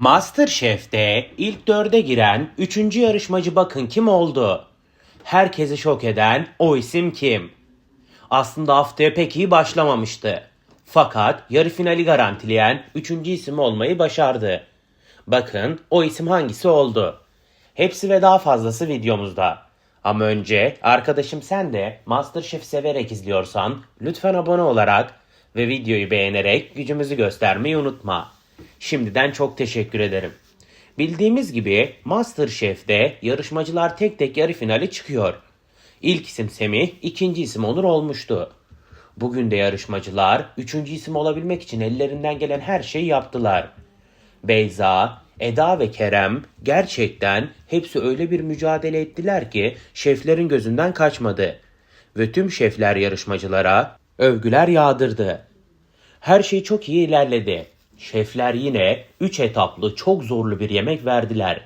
Masterchef'te ilk dörde giren üçüncü yarışmacı bakın kim oldu? Herkesi şok eden o isim kim? Aslında haftaya pek iyi başlamamıştı. Fakat yarı finali garantileyen üçüncü isim olmayı başardı. Bakın o isim hangisi oldu? Hepsi ve daha fazlası videomuzda. Ama önce arkadaşım sen de Masterchef severek izliyorsan lütfen abone olarak ve videoyu beğenerek gücümüzü göstermeyi unutma. Şimdiden çok teşekkür ederim. Bildiğimiz gibi Masterchef'te yarışmacılar tek tek yarı finale çıkıyor. İlk isim Semih, ikinci isim Onur olmuştu. Bugün de yarışmacılar üçüncü isim olabilmek için ellerinden gelen her şeyi yaptılar. Beyza, Eda ve Kerem gerçekten hepsi öyle bir mücadele ettiler ki şeflerin gözünden kaçmadı. Ve tüm şefler yarışmacılara övgüler yağdırdı. Her şey çok iyi ilerledi. Şefler yine 3 etaplı çok zorlu bir yemek verdiler.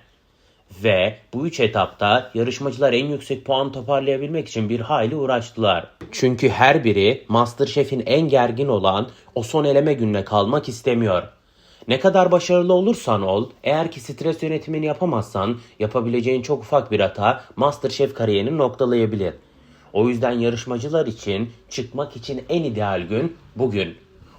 Ve bu üç etapta yarışmacılar en yüksek puan toparlayabilmek için bir hayli uğraştılar. Çünkü her biri Masterchef'in en gergin olan o son eleme gününe kalmak istemiyor. Ne kadar başarılı olursan ol, eğer ki stres yönetimini yapamazsan yapabileceğin çok ufak bir hata Masterchef kariyerini noktalayabilir. O yüzden yarışmacılar için çıkmak için en ideal gün bugün.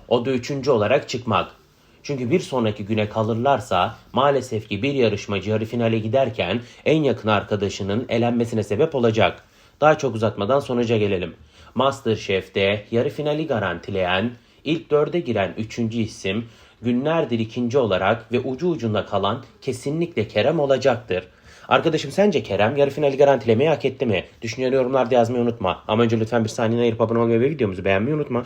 O da üçüncü olarak çıkmak. Çünkü bir sonraki güne kalırlarsa maalesef ki bir yarışmacı yarı finale giderken en yakın arkadaşının elenmesine sebep olacak. Daha çok uzatmadan sonuca gelelim. Masterchef'te yarı finali garantileyen, ilk dörde giren üçüncü isim, günlerdir ikinci olarak ve ucu ucunda kalan kesinlikle Kerem olacaktır. Arkadaşım sence Kerem yarı finali garantilemeyi hak etti mi? Düşünceleri yorumlarda yazmayı unutma. Ama önce lütfen bir saniye ayırıp abone olmayı ve videomuzu beğenmeyi unutma.